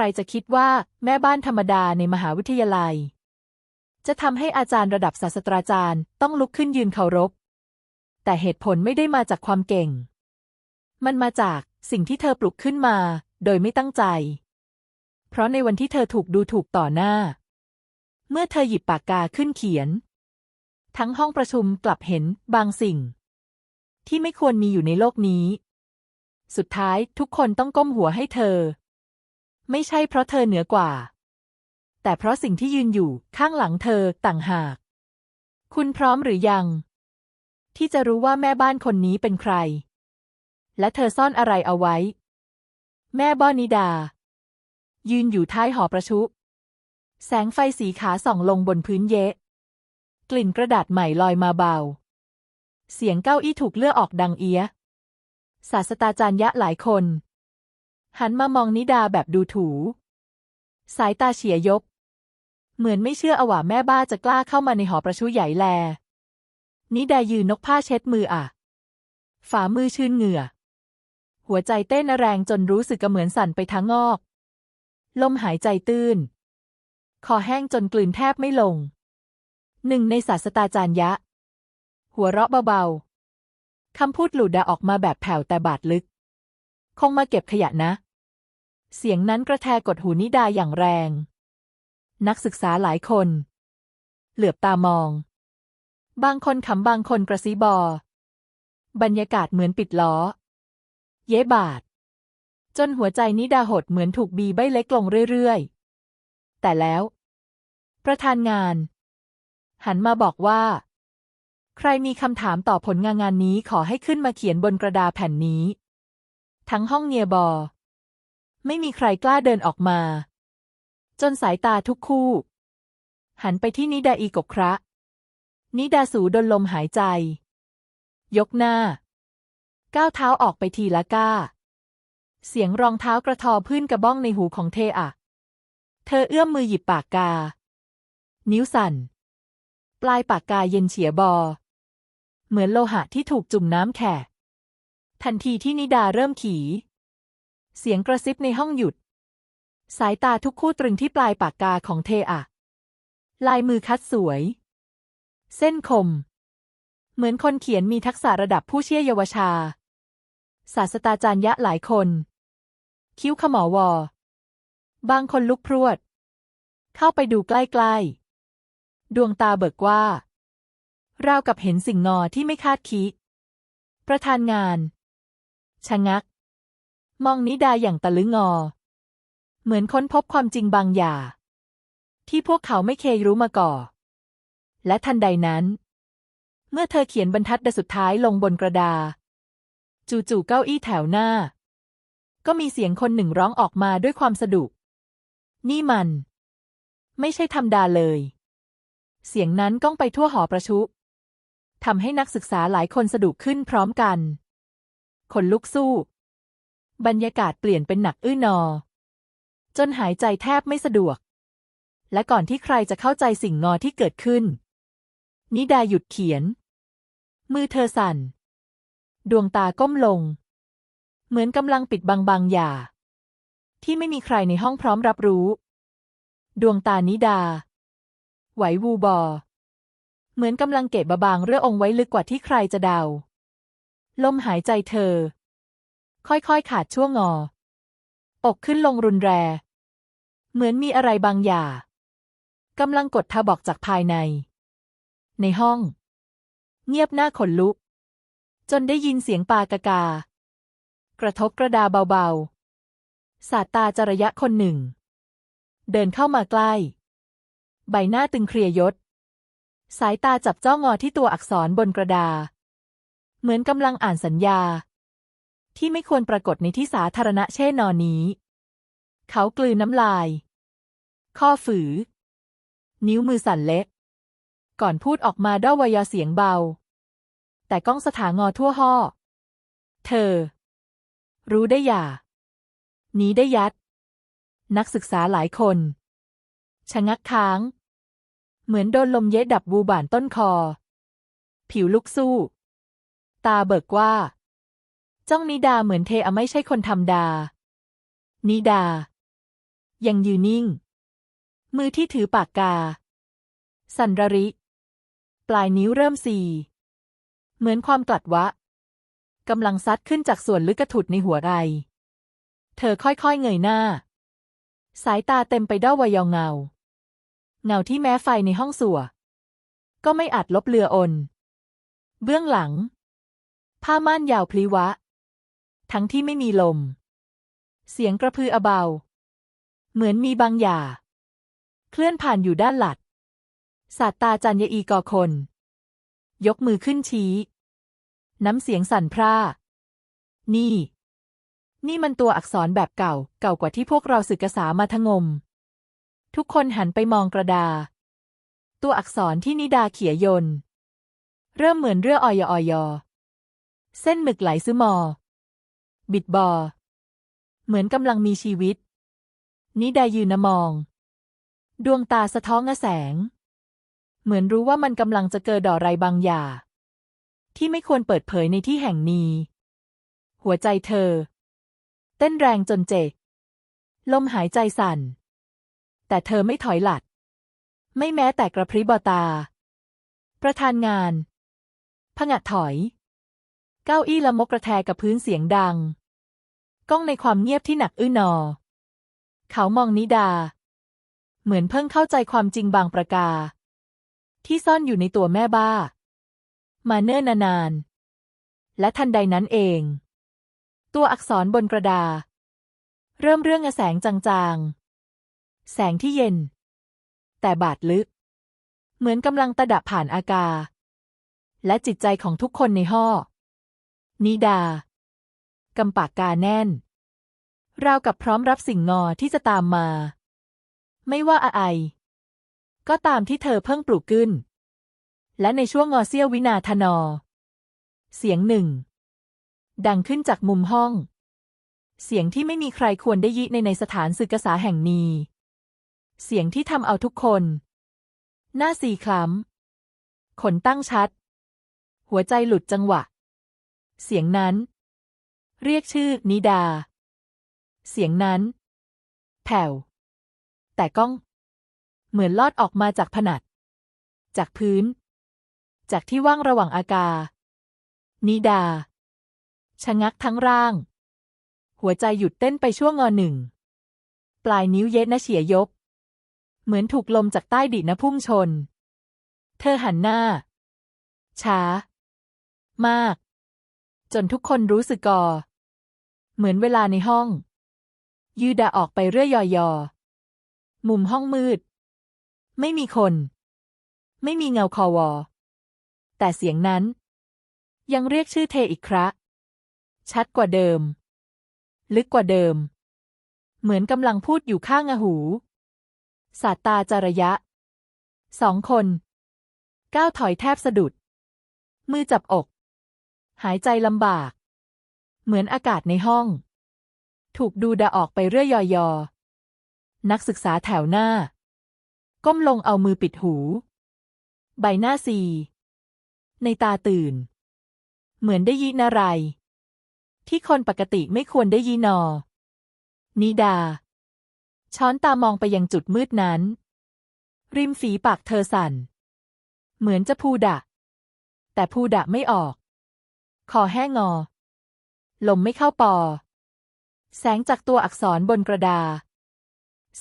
รจะคิดว่าแม่บ้านธรรมดาในมหาวิทยาลัย จะทำให้อาจารย์ระดับศาสตราจารย์ต้องลุกขึ้นยืนเคารพ แต่เหตุผลไม่ได้มาจากความเก่ง มันมาจากสิ่งที่เธอปลุกขึ้นมา โดยไม่ตั้งใจ เพราะในวันที่เธอถูกดูถูกต่อหน้า เมื่อเธอหยิบปากกาขึ้นเขียน ทั้งห้องประชุมกลับเห็นบางสิ่ง ที่ไม่ควรมีอยู่ในโลกนี้ สุดท้ายทุกคนต้องก้มหัวให้เธอ ไม่ใช่เพราะเธอเหนือกว่า แต่เพราะสิ่งที่ยืนอยู่ข้างหลังเธอต่างหาก คุณพร้อมหรือยัง ที่จะรู้ว่าแม่บ้านคนนี้เป็นใคร และเธอซ่อนอะไรเอาไว้ แม่บ้านิดา ยืนอยู่ท้ายหอประชุแสงไฟสีขาส่องลงบนพื้นเยะ กลิ่นกระดาษใหม่ลอยมาเบา เสียงเก้าอี้ถูกเลื่อออกดังเอียศาสตราจารย์ยะหลายคน หันมามองนิดาแบบดูถู สายตาเฉียยบ เหมือนไม่เชื่ออว่าแม่บ้าจะกล้าเข้ามาในหอประชุใหญ่แล นิดายืนนกผ้าเช็ดมืออะ ฝ่ามือชื่นเหงื่อ หัวใจเต้นแรงจนรู้สึกกระเหมือนสั่นไปทั้งงอก ลมหายใจตื้น คอแห้งจนกลืนแทบไม่ลง หนึ่งในศาสตราจารย์ยะ หัวเราะเบาๆคำพูดหลุดออกมาแบบแผ่วแต่บาดลึก คงมาเก็บขยะนะ เสียงนั้นกระแทกกดหูนิดาอย่างแรง นักศึกษาหลายคน เหลือบตามอง บางคนขำบางคนกระซิบอบรรยากาศเหมือนปิดล้อ เย้บาด จนหัวใจนิดาหดเหมือนถูกบีใบเล็กลงเรื่อยๆ แต่แล้ว ประธานงาน หันมาบอกว่า ใครมีคำถามต่อผลงานงานนี้ขอให้ขึ้นมาเขียนบนกระดาษแผ่นนี้ ทั้งห้องเงียบอ ไม่มีใครกล้าเดินออกมา จนสายตาทุกคู่ หันไปที่นิดาอีกกคระ นิดาสูดนลมหายใจ ยกหน้า ก้าวเท้าออกไปทีละก้า เสียงรองเท้ากระทอพื้นกระบ้องในหูของเธอะ เธอเอื้อมมือหยิบปากกา นิ้วสั่น ปลายปากกาเย็นเฉียบอ เหมือนโลหะที่ถูกจุ่มน้ำแข็งทันทีที่นิดาเริ่มขี่ เสียงกระซิบในห้องหยุด สายตาทุกคู่ตรึงที่ปลายปากกาของเธอะ ลายมือคัดสวย เส้นคม เหมือนคนเขียนมีทักษะระดับผู้เชี่ยวเยาวชา ศาสตราจารย์ยะหลายคน คิ้วขมอวอ บางคนลุกพรวด เข้าไปดูใกล้ๆ ดวงตาเบิกว่า ราวกับเห็นสิ่งงอที่ไม่คาดคิด ประธานงาน ชะงัก มองนิดาอย่างตะลึงงอ เหมือนค้นพบความจริงบางอย่าง ที่พวกเขาไม่เคยรู้มาก่อนและทันใดนั้น เมื่อเธอเขียนบรรทัดสุดท้ายลงบนกระดาษจู่ๆเก้าอี้แถวหน้า ก็มีเสียงคนหนึ่งร้องออกมาด้วยความสะดุก นี่มัน ไม่ใช่ธรรมดาเลย เสียงนั้นก้องไปทั่วหอประชุทำให้นักศึกษาหลายคนสะดุกขึ้นพร้อมกัน คนลุกสู้ บรรยากาศเปลี่ยนเป็นหนักอื้อนอ จนหายใจแทบไม่สะดวก และก่อนที่ใครจะเข้าใจสิ่งงอที่เกิดขึ้น นิดาหยุดเขียน มือเธอสั่น ดวงตาก้มลง เหมือนกำลังปิดบังบางอย่าง ที่ไม่มีใครในห้องพร้อมรับรู้ ดวงตานิดา ไหววูบอ เหมือนกำลังเก็บบาบางเรื่ององไว้ลึกกว่าที่ใครจะเดา ลมหายใจเธอ ค่อยๆ ขาดช่วงงอ อกขึ้นลงรุนแรง เหมือนมีอะไรบางอย่างกำลังกดทาบอกจากภายใน ในห้อง เงียบหน้าขนลุก จนได้ยินเสียงปากากา กระทบกระดาเบาๆ สาตาจระยะคนหนึ่ง เดินเข้ามาใกล้ ใบหน้าตึงเครียยศ สายตาจับจ้องงอที่ตัวอักษรบนกระดา เหมือนกำลังอ่านสัญญา ที่ไม่ควรปรากฏในที่สาธารณะเช่นนอนนี้ เขากลืนน้ำลาย ข้อฝือ นิ้วมือสั่นเล็ก ก่อนพูดออกมาด้ววยอเสียงเบา แต่ก้องสถางอทั่วห้อเธอ รู้ได้อย่า นี้ได้ยัด นักศึกษาหลายคน ชะงักค้าง เหมือนโดนลมเย็ดดับวูบานต้นคอ ผิวลุกสู้ ตาเบิกว่า จ้องนิดาเหมือนเทอไม่ใช่คนธรรมดา นิดา ยังยืนนิ่ง มือที่ถือปากกา สันระริ ปลายนิ้วเริ่มสีเหมือนความกลัดวะกำลังซัดขึ้นจากส่วนลึกกระถุดในหัวไร เธอค่อยๆเงยหน้า สายตาเต็มไปด้วยวายองเงา เงาที่แม้ไฟในห้องสัว ก็ไม่อาจลบเลืออน เบื้องหลัง ผ้าม่านยาวพลีวะ ทั้งที่ไม่มีลม เสียงกระพืออเบา เหมือนมีบางอย่าง เคลื่อนผ่านอยู่ด้านหลัดศาสตราจันยอีกอคน ยกมือขึ้นชี้ น้ำเสียงสั่นพร่า นี่ นี่มันตัวอักษรแบบเก่า เก่ากว่าที่พวกเราศึกษามาทงม ทุกคนหันไปมองกระดา ตัวอักษรที่นิดาเขียยน เริ่มเหมือนเรือออยออยอ เส้นหมึกไหลซึมอ บิดบอ เหมือนกำลังมีชีวิต นิดายืนมอง ดวงตาสะท้องแสง เหมือนรู้ว่ามันกำลังจะเกิดดออะไรบางอย่างที่ไม่ควรเปิดเผยในที่แห่งนี้ หัวใจเธอ เต้นแรงจนเจกลมหายใจสั่น แต่เธอไม่ถอยหลัด ไม่แม้แต่กระพริบตา ประธานงานผงะถอย เก้าอี้ละมกกระแทกกับพื้นเสียงดัง ก้องในความเงียบที่หนักอื้อนอ เขามองนิดา เหมือนเพิ่งเข้าใจความจริงบางประกาที่ซ่อนอยู่ในตัวแม่บ้า มาเนิ่นนาน และทันใดนั้นเอง ตัวอักษรบนกระดา เริ่มเรื่องแสงจางๆ แสงที่เย็น แต่บาดลึก เหมือนกำลังตะดับผ่านอากาศและจิตใจของทุกคนในห้อ นิดากำปากกาแน่น ราวกับพร้อมรับสิ่งงอที่จะตามมา ไม่ว่าอะไรก็ตามที่เธอเพิ่งปลูกขึ้น และในช่วงงอเสี้ยววินาทนอ เสียงหนึ่ง ดังขึ้นจากมุมห้อง เสียงที่ไม่มีใครควรได้ยินในในสถานศึกษาแห่งนี้ เสียงที่ทำเอาทุกคน หน้าสีคล้ำขนตั้งชัด หัวใจหลุดจังหวะ เสียงนั้น เรียกชื่อนิดา เสียงนั้น แผ่ว แต่ก้อง เหมือนลอดออกมาจากผนัด จากพื้น จากที่ว่างระหว่างอากา นิดา ชะงักทั้งร่าง หัวใจหยุดเต้นไปชั่วงอหนึ่ง ปลายนิ้วเย็ดนะเฉียยก เหมือนถูกลมจากใต้ดินนะพุ่งชน เธอหันหน้า ช้า มาก จนทุกคนรู้สึกกอ เหมือนเวลาในห้องยืดาออกไปเรื่อยยอยอมุมห้องมืด ไม่มีคน ไม่มีเงาคอวอ แต่เสียงนั้น ยังเรียกชื่อเทอีกครั้ชัดกว่าเดิม ลึกกว่าเดิม เหมือนกำลังพูดอยู่ข้างอหูสาตตาจารยะ สองคน ก้าวถอยแทบสะดุด มือจับอก หายใจลำบาก เหมือนอากาศในห้อง ถูกดูดาออกไปเรื่อยยอยอนักศึกษาแถวหน้า ก้มลงเอามือปิดหู ใบหน้าซี ในตาตื่น เหมือนได้ยินอะไร ที่คนปกติไม่ควรได้ยินนอ นิดา ช้อนตามองไปยังจุดมืดนั้น ริมฝีปากเธอสั่น เหมือนจะพูดะ แต่พูดะไม่ออก คอแห้งงอ ลมไม่เข้าปอ แสงจากตัวอักษรบนกระดา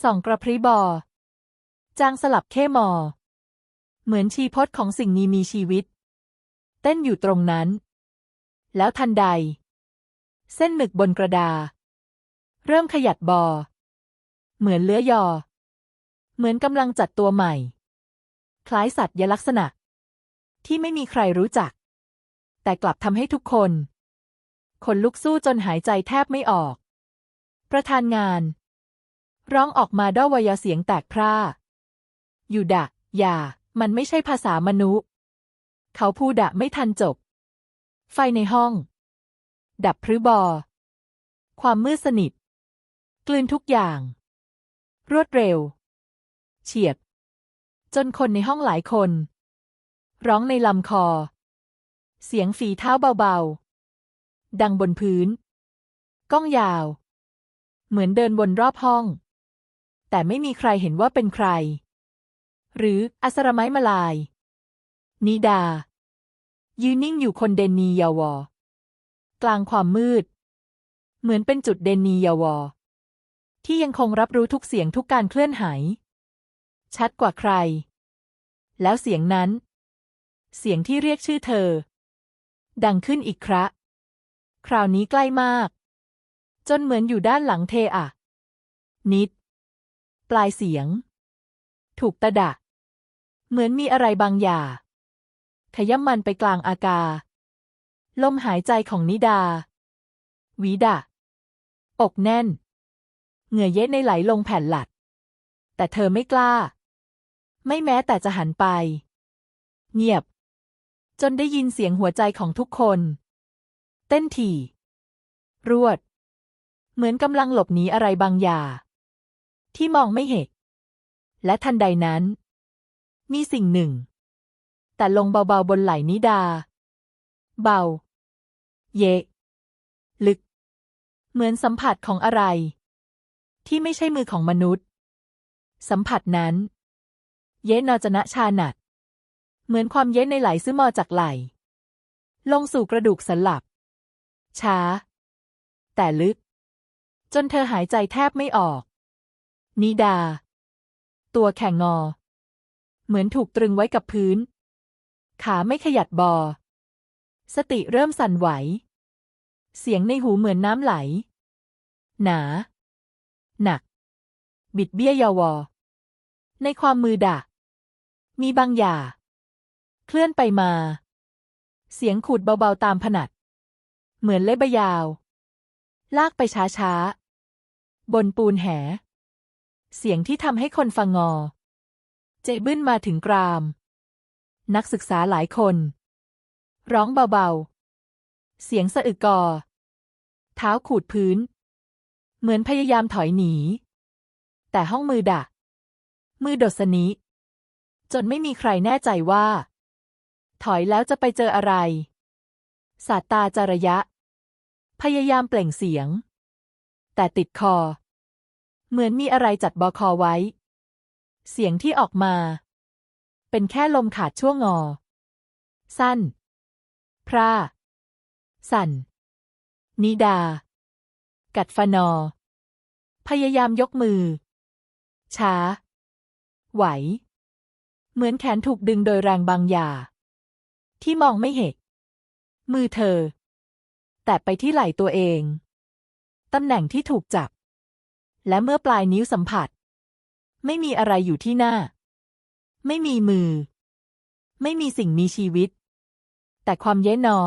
ส่องกระพริบอ จางสลับเข้มอ เหมือนชีพจน์ของสิ่งนี้มีชีวิต เต้นอยู่ตรงนั้น แล้วทันใด เส้นหมึกบนกระดาเริ่มขยัดบอ เหมือนเลื้อยอ เหมือนกำลังจัดตัวใหม่ คล้ายสัตว์ยลักษณะ ที่ไม่มีใครรู้จัก แต่กลับทำให้ทุกคน คนลุกสู้จนหายใจแทบไม่ออก ประธานงาน ร้องออกมาด้วยวยเสียงแตกพร่าอยู่ดะ อย่า มันไม่ใช่ภาษามนุษย์ เขาพูดะไม่ทันจบ ไฟในห้อง ดับพรืบอ ความมืดสนิท กลืนทุกอย่าง รวดเร็ว เฉียบ จนคนในห้องหลายคน ร้องในลำคอ เสียงฝีเท้าเบาๆ ดังบนพื้น ก้องยาว เหมือนเดินวนรอบห้อง แต่ไม่มีใครเห็นว่าเป็นใคร หรืออัสรไม้มาลาย นิดา ยืนนิ่งอยู่คนเดนนียาวอ กลางความมืด เหมือนเป็นจุดเดนนียาวอ ที่ยังคงรับรู้ทุกเสียงทุกการเคลื่อนไหวชัดกว่าใคร แล้วเสียงนั้น เสียงที่เรียกชื่อเธอ ดังขึ้นอีกคระคราวนี้ใกล้มาก จนเหมือนอยู่ด้านหลังเทอะ นิด ปลายเสียง ถูกตะดะ เหมือนมีอะไรบางอย่าง ขย้ำมันไปกลางอากาศลมหายใจของนิดา วีดะอกแน่น เหงื่อเย็ดในไหลลงแผ่นหลัด แต่เธอไม่กล้า ไม่แม้แต่จะหันไป เงียบ จนได้ยินเสียงหัวใจของทุกคน เต้นถี่ รวด เหมือนกำลังหลบหนีอะไรบางอย่าง ที่มองไม่เห็น และทันใดนั้น มีสิ่งหนึ่ง แต่ลงเบาๆบนไหล่นิดา เบา เยะลึก เหมือนสัมผัสของอะไร ที่ไม่ใช่มือของมนุษย์ สัมผัสนั้น เยะนอจนะชาหนัด เหมือนความเย็นในไหลซึมอจากไหล ลงสู่กระดูกสันหลับ ช้า แต่ลึก จนเธอหายใจแทบไม่ออก นิดา ตัวแข็งงอ เหมือนถูกตรึงไว้กับพื้น ขาไม่ขยับบอ สติเริ่มสั่นไหว เสียงในหูเหมือนน้ำไหล หนา หนัก บิดเบี้ยยาวอในความมือดะ มีบางอย่าง เคลื่อนไปมา เสียงขูดเบาๆตามผนัด เหมือนเล็บยาว ลากไปช้าๆ บนปูนแห เสียงที่ทำให้คนฟังงอ เจบึ้นมาถึงกราม นักศึกษาหลายคน ร้องเบาๆ เสียงสะอึกกอ เท้าขูดพื้น เหมือนพยายามถอยหนี แต่ห้องมือดะ มือดดสนิจนไม่มีใครแน่ใจว่า ถอยแล้วจะไปเจออะไร สาตตาจาระยะ พยายามเปล่งเสียง แต่ติดคอ เหมือนมีอะไรจัดบอคอไว้ เสียงที่ออกมา เป็นแค่ลมขาดช่วงงอ สั้น พร่า สั่น นิดา กัดฟนอ พยายามยกมือ ช้า ไหว เหมือนแขนถูกดึงโดยแรงบางอย่าง ที่มองไม่เห็น มือเธอ แตะไปที่ไหล่ตัวเอง ตำแหน่งที่ถูกจับ และเมื่อปลายนิ้วสัมผัส ไม่มีอะไรอยู่ที่หน้า ไม่มีมือ ไม่มีสิ่งมีชีวิต แต่ความเย้นอ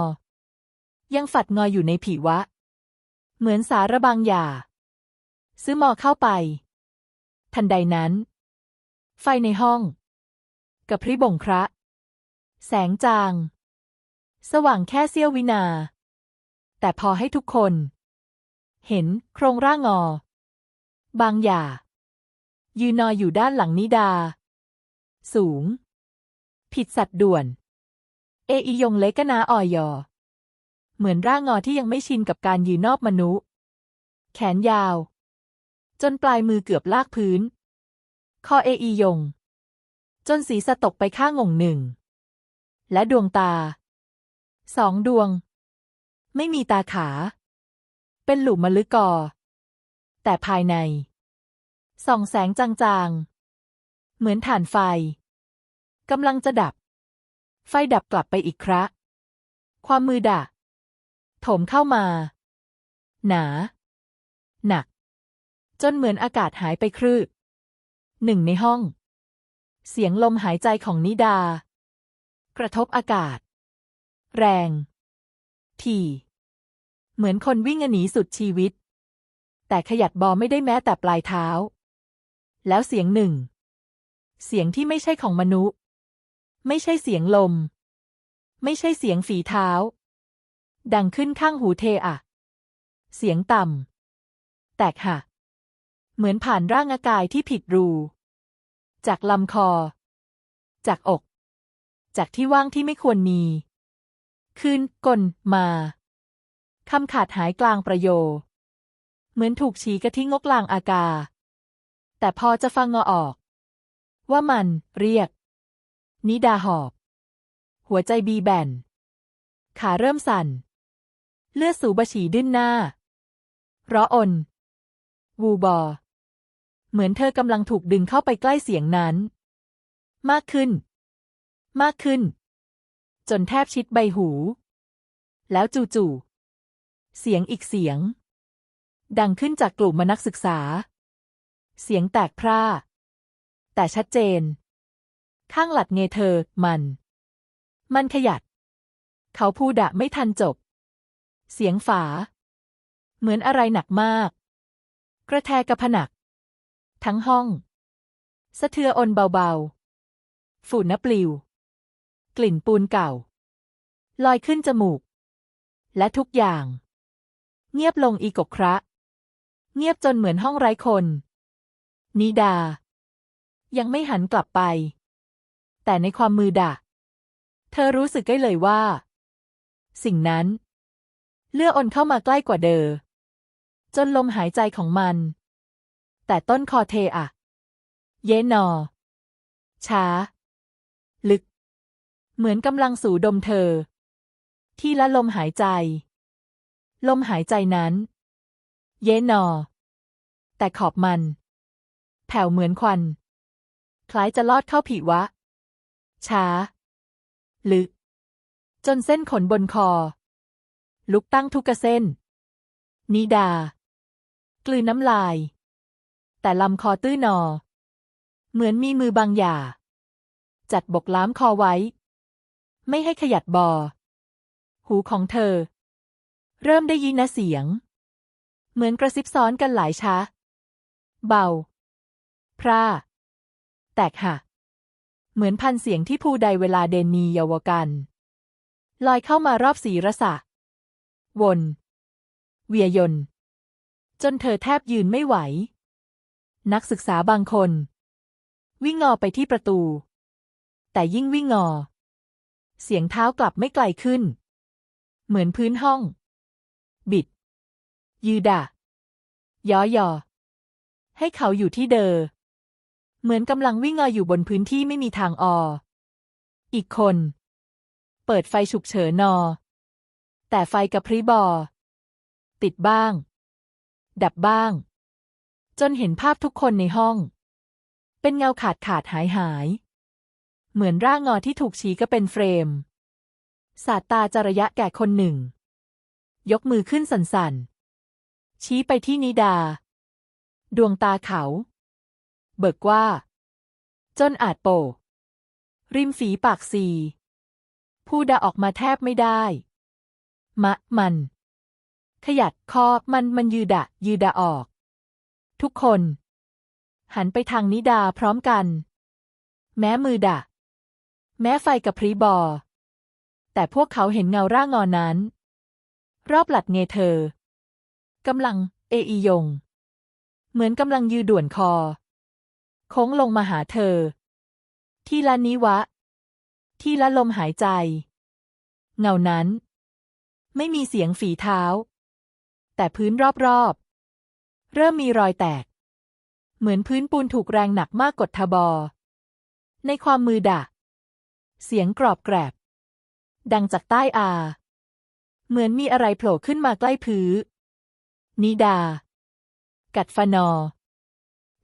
ยังฝัดงอยอยู่ในผีวะ เหมือนสาระบางอย่า ซื้อมอเข้าไป ทันใดนั้น ไฟในห้องกระพริบบ่งคระ แสงจาง สว่างแค่เสี้ยววินา แต่พอให้ทุกคน เห็นโครงร่างงอ บางอย่า ยืนนอยอยู่ด้านหลังนิดา สูง ผิดสัดด่วน เออียงเล็กกนาออยอ เหมือนร่างงอที่ยังไม่ชินกับการยืนนอกมนุษย์ แขนยาว จนปลายมือเกือบลากพื้น คอเออียง จนศีรษะตกไปข้างงงหนึ่ง และดวงตาสองดวง ไม่มีตาขา เป็นหลุมมะลึกอ แต่ภายในส่องแสงจางๆ เหมือนถ่านไฟกำลังจะดับ ไฟดับกลับไปอีกคระความมือดะโถมเข้ามา หนา หนัก จนเหมือนอากาศหายไปครืบหนึ่งในห้อง เสียงลมหายใจของนิดา กระทบอากาศ แรง ทีเหมือนคนวิ่งหนีสุดชีวิต แต่ขยัดบอไม่ได้แม้แต่ปลายเท้า แล้วเสียงหนึ่ง เสียงที่ไม่ใช่ของมนุษย์ ไม่ใช่เสียงลม ไม่ใช่เสียงฝีเท้า ดังขึ้นข้างหูเทอะ เสียงต่ำ แตกหัก เหมือนผ่านร่างอากายที่ผิดรู จากลำคอ จากอก จากที่ว่างที่ไม่ควรมี คืนกลมาคำขาดหายกลางประโยเหมือนถูกฉีกระทิ้งงกลางอากา แต่พอจะฟังงอออก ว่ามันเรียก นิดาหอบ หัวใจบีแบนขาเริ่มสั่น เลือดสูบฉีดิ้นหน้าร้ออน วูบอ เหมือนเธอกำลังถูกดึงเข้าไปใกล้เสียงนั้น มากขึ้น มากขึ้น จนแทบชิดใบหู แล้วจู่ๆเสียงอีกเสียง ดังขึ้นจากกลุ่มนักศึกษา เสียงแตกพร่า แต่ชัดเจน ข้างหลัดเงเธอมัน มันขยัด เขาพูดะไม่ทันจบ เสียงฝา เหมือนอะไรหนักมาก กระแทกกับผนัก ทั้งห้อง สะเทืออนเบาๆ ฝุ่นนปลิว กลิ่นปูนเก่า ลอยขึ้นจมูก และทุกอย่าง เงียบลงอีกกคระ เงียบจนเหมือนห้องไร้คน นิดา ยังไม่หันกลับไป แต่ในความมือดะเธอรู้สึกได้เลยว่า สิ่งนั้น เลื่ออนเข้ามาใกล้กว่าเดอจนลมหายใจของมัน แต่ต้นคอเทอะ เยนอ ช้า เหมือนกำลังสูดดมเธอ ที่ละลมหายใจ ลมหายใจนั้น เย็นอแต่ขอบมัน แผ่วเหมือนควัน คล้ายจะลอดเข้าผีวะ ช้า ลึก จนเส้นขนบนคอ ลุกตั้งทุกเส้น นิดา กลืนน้ำลาย แต่ลำคอตื้อนอ เหมือนมีมือบางอย่าจัดบกล้ามคอไว้ ไม่ให้ขยัดบอ หูของเธอ เริ่มได้ยินนะเสียง เหมือนกระซิบซ้อนกันหลายช้า เบา พร่า แตกหักเหมือนพันเสียงที่ผู้ใดเวลาเดนนีเยาวกันลอยเข้ามารอบสีรสะวน เวียยน จนเธอแทบยืนไม่ไหว นักศึกษาบางคน วิ่งงอไปที่ประตู แต่ยิ่งวิ่งงอ เสียงเท้ากลับไม่ไกลขึ้น เหมือนพื้นห้อง บิด ยืดะยอยอ ให้เขาอยู่ที่เดอเหมือนกำลังวิ่งงออยู่บนพื้นที่ไม่มีทางออ อีกคน เปิดไฟฉุกเฉินนอ แต่ไฟกับพริบอ ติดบ้าง ดับบ้าง จนเห็นภาพทุกคนในห้อง เป็นเงาขาดขาดหายหาย เหมือนร่างงอที่ถูกชี้ก็เป็นเฟรม สาตาจระยะแก่คนหนึ่ง ยกมือขึ้นสั่นๆ ชี้ไปที่นิดา ดวงตาเขา เบิกว่า จนอาจโป ริมฝีปากซีพูดาออกมาแทบไม่ได้ มะมัน ขยัดคอมันมันยืดะยืดะออก ทุกคน หันไปทางนิดาพร้อมกัน แม้มือดะ แม้ไฟกับพริบอ แต่พวกเขาเห็นเงาร่างงอนั้น รอบหลัดเงเธอกำลัง เออียง เหมือนกำลังยืดด่วนคอ โค้งลงมาหาเธอ ที่ละนิวะ ที่ละลมหายใจ เงานั้น ไม่มีเสียงฝีเท้า แต่พื้นรอบๆ เริ่มมีรอยแตก เหมือนพื้นปูนถูกแรงหนักมากกดทบอ ในความมือดะ เสียงกรอบแกรบ ดังจากใต้อา เหมือนมีอะไรโผล่ขึ้นมาใกล้พื้นนิดา กัดฟานอ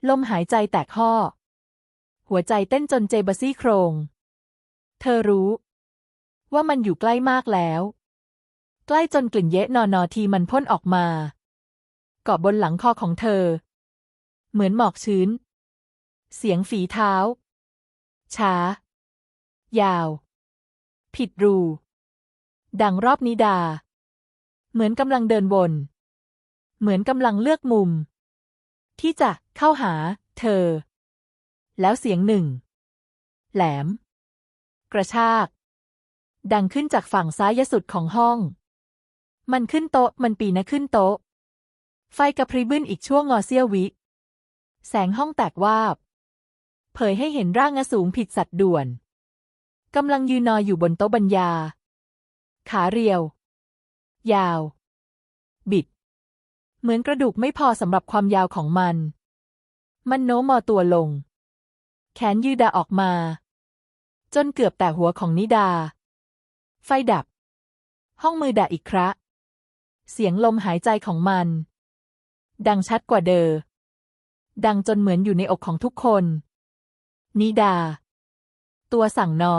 ลมหายใจแตกห่อ หัวใจเต้นจนเจบซี่โครง เธอรู้ ว่ามันอยู่ใกล้มากแล้ว ใกล้จนกลิ่นเยะนอนอทีมันพ่นออกมาเกาะบนหลังคอของเธอ เหมือนหมอกชื้น เสียงฝีเท้า ช้า ยาว ผิดรู ดังรอบนิดา เหมือนกำลังเดินวน เหมือนกำลังเลือกมุม ที่จะเข้าหา เธอ แล้วเสียงหนึ่ง แหลม กระชาก ดังขึ้นจากฝั่งซ้ายสุดของห้อง มันขึ้นโต๊ะ มันปีนะขึ้นโต๊ะ ไฟกระพริบบึ้นอีกช่วงงอเสี้ยววิ แสงห้องแตกวาบ เผยให้เห็นร่างอสูงผิดสัดด่วน กำลังยืนนอยอยู่บนโต๊ะบรรยา ขาเรียว ยาว บิด เหมือนกระดูกไม่พอสำหรับความยาวของมัน มันโน้มอตัวลง แขนยืดาออกมา จนเกือบแต่หัวของนิดา ไฟดับ ห้องมือดาอีกคระเสียงลมหายใจของมัน ดังชัดกว่าเดอดังจนเหมือนอยู่ในอกของทุกคน นิดา ตัวสั่งนอ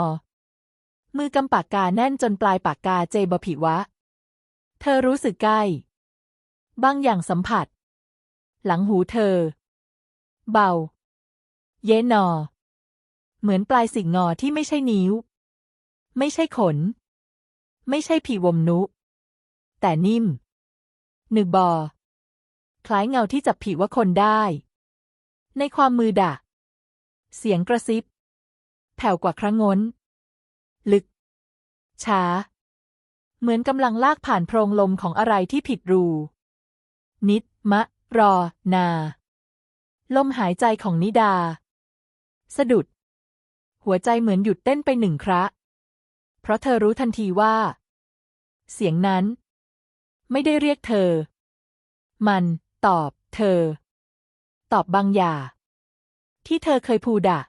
มือกำปากกาแน่นจนปลายปากกาเจบผิวะ เธอรู้สึกใกล้ บางอย่างสัมผัส หลังหูเธอ เบา เยนอ เหมือนปลายสิ่งงอที่ไม่ใช่นิ้ว ไม่ใช่ขน ไม่ใช่ผีวมนุ แต่นิ่ม หนึกบอ คล้ายเงาที่จับผิว่าคนได้ ในความมือดะ เสียงกระซิบ แผ่วกว่าครั้งง้น ลึก ช้า เหมือนกำลังลากผ่านโพรงลมของอะไรที่ผิดรู นิด มะ รอ นา ลมหายใจของนิดา สะดุด หัวใจเหมือนหยุดเต้นไปหนึ่งคระเพราะเธอรู้ทันทีว่า เสียงนั้น ไม่ได้เรียกเธอ มัน ตอบ เธอ ตอบบางอย่างที่เธอเคยพูดอะ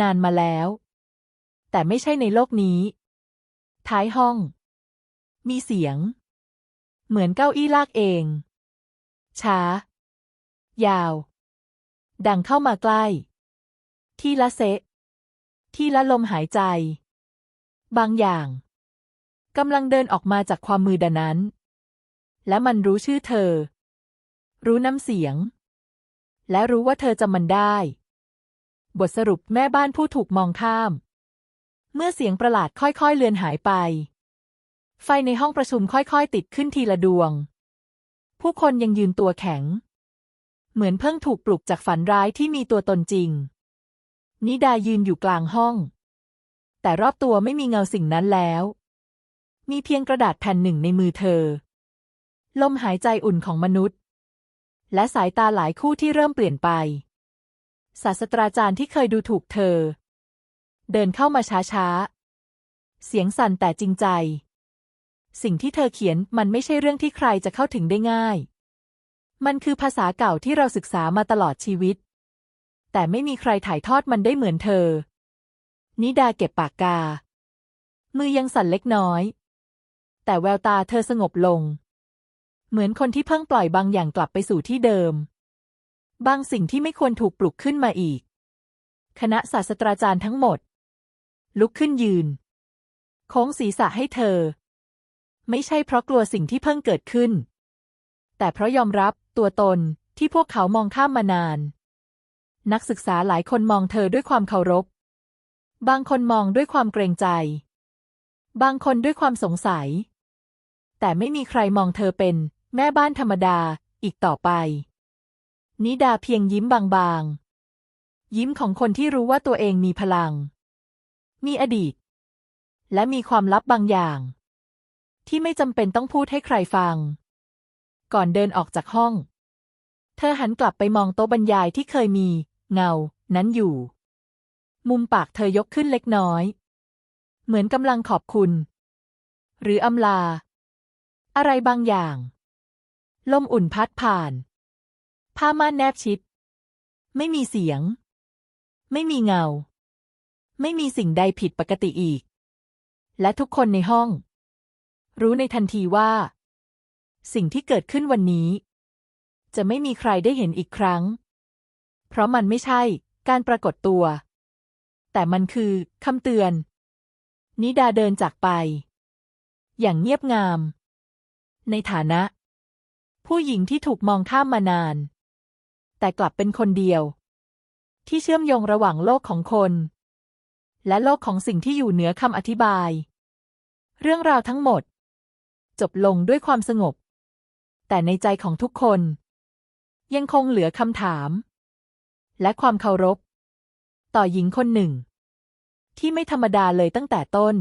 นานมาแล้ว แต่ไม่ใช่ในโลกนี้ ท้ายห้อง มีเสียง เหมือนเก้าอี้ลากเอง ช้า ยาว ดังเข้ามาใกล้ ที่ละเซะ ที่ละลมหายใจ บางอย่างกำลังเดินออกมาจากความมือดนั้น และมันรู้ชื่อเธอ รู้น้ำเสียง และรู้ว่าเธอจำมันได้ บทสรุปแม่บ้านผู้ถูกมองข้าม เมื่อเสียงประหลาดค่อยๆเลือนหายไป ไฟในห้องประชุมค่อยๆติดขึ้นทีละดวง ผู้คนยังยืนตัวแข็ง เหมือนเพิ่งถูกปลุกจากฝันร้ายที่มีตัวตนจริง นิดายืนอยู่กลางห้อง แต่รอบตัวไม่มีเงาสิ่งนั้นแล้ว มีเพียงกระดาษแผ่นหนึ่งในมือเธอ ลมหายใจอุ่นของมนุษย์ และสายตาหลายคู่ที่เริ่มเปลี่ยนไปศาสตราจารย์ที่เคยดูถูกเธอ เดินเข้ามาช้าๆ เสียงสั่นแต่จริงใจ สิ่งที่เธอเขียนมันไม่ใช่เรื่องที่ใครจะเข้าถึงได้ง่าย มันคือภาษาเก่าที่เราศึกษามาตลอดชีวิต แต่ไม่มีใครถ่ายทอดมันได้เหมือนเธอ นิดาเก็บปากกา มือยังสั่นเล็กน้อย แต่แววตาเธอสงบลง เหมือนคนที่เพิ่งปล่อยบางอย่างกลับไปสู่ที่เดิม บางสิ่งที่ไม่ควรถูกปลุกขึ้นมาอีกคณะศาสตราจารย์ทั้งหมด ลุกขึ้นยืน โค้งศีรษะให้เธอ ไม่ใช่เพราะกลัวสิ่งที่เพิ่งเกิดขึ้น แต่เพราะยอมรับตัวตนที่พวกเขามองข้ามมานาน นักศึกษาหลายคนมองเธอด้วยความเคารพ บางคนมองด้วยความเกรงใจ บางคนด้วยความสงสัย แต่ไม่มีใครมองเธอเป็นแม่บ้านธรรมดาอีกต่อไป นิดาเพียงยิ้มบางๆ ยิ้มของคนที่รู้ว่าตัวเองมีพลัง มีอดีต และมีความลับบางอย่าง ที่ไม่จำเป็นต้องพูดให้ใครฟัง ก่อนเดินออกจากห้อง เธอหันกลับไปมองโต๊ะบรรยายที่เคยมี เงา นั้นอยู่ มุมปากเธอยกขึ้นเล็กน้อย เหมือนกำลังขอบคุณ หรืออำลา อะไรบางอย่าง ลมอุ่นพัดผ่าน ผ้าม่านแนบชิด ไม่มีเสียง ไม่มีเงา ไม่มีสิ่งใดผิดปกติอีก และทุกคนในห้อง รู้ในทันทีว่า สิ่งที่เกิดขึ้นวันนี้ จะไม่มีใครได้เห็นอีกครั้ง เพราะมันไม่ใช่การปรากฏตัว แต่มันคือคำเตือน นิดาเดินจากไป อย่างเงียบงาม ในฐานะ ผู้หญิงที่ถูกมองข้ามมานาน แต่กลับเป็นคนเดียว ที่เชื่อมโยงระหว่างโลกของคน และโลกของสิ่งที่อยู่เหนือคำอธิบาย เรื่องราวทั้งหมด จบลงด้วยความสงบ แต่ในใจของทุกคน ยังคงเหลือคำถาม และความเคารพ ต่อหญิงคนหนึ่ง ที่ไม่ธรรมดาเลยตั้งแต่ต้น